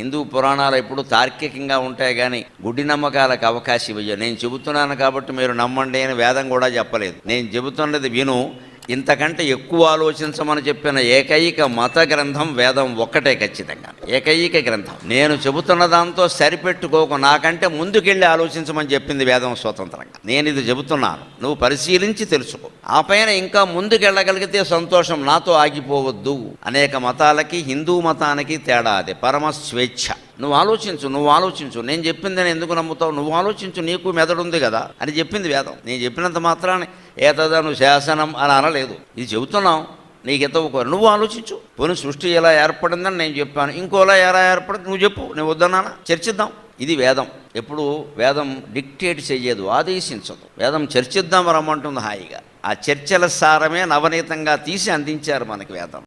హిందూ పురాణాలు ఎప్పుడు తార్కికంగా ఉంటాయి కానీ గుడ్డి నమ్మకాలకు అవకాశం ఇవ్వదు నేను చెబుతున్నాను కాబట్టి మీరు నమ్మండి అని వేదం కూడా చెప్పలేదు. నేను చెబుతున్నది విను. ఇంతకంటే ఎక్కువ ఆలోచించమని చెప్పిన ఏకైక మత గ్రంథం వేదం ఒక్కటే ఖచ్చితంగా. ఏకైక గ్రంథం. నేను చెబుతున్న దాంతో సరిపెట్టుకోకు. నాకంటే ముందుకెళ్ళి ఆలోచించమని చెప్పింది వేదం స్వతంత్రంగా. నేను ఇది చెబుతున్నాను. నువ్వు పరిశీలించి తెలుసుకో. ఆ పైన ఇంకా ముందుకెళ్ళగలిగితే సంతోషం నాతో ఆగిపోవద్దు. అనేక మతాలకి హిందూ మతానికి తేడా అది. పరమ స్వేచ్ఛ. నువ్వు ఆలోచించు నువ్వు ఆలోచించు. నేను చెప్పింది నేను ఎందుకు నమ్ముతావు? నువ్వు ఆలోచించు నీకు మెదడు ఉంది కదా అని చెప్పింది వేదం. నేను చెప్పినంత మాత్రాన్ని ఏతదను శాసనం అని అనలేదు. ఇది చెబుతున్నావు నీకు ఎత్తవు నువ్వు ఆలోచించు. పోనీ సృష్టి ఎలా ఏర్పడిందని నేను చెప్పాను. ఇంకోలా ఎలా ఏర్పడింది? నువ్వు చెప్పు. నువ్వు వద్దన్నానా చర్చిద్దాం. ఇది వేదం. ఎప్పుడు వేదం డిక్టేట్ చెయ్యదు ఆదేశించదు. వేదం చర్చిద్దాం రమ్మంటుంది హాయిగా. ఆ చర్చల సారమే నవనీతంగా తీసి అందించారు మనకి వేదం.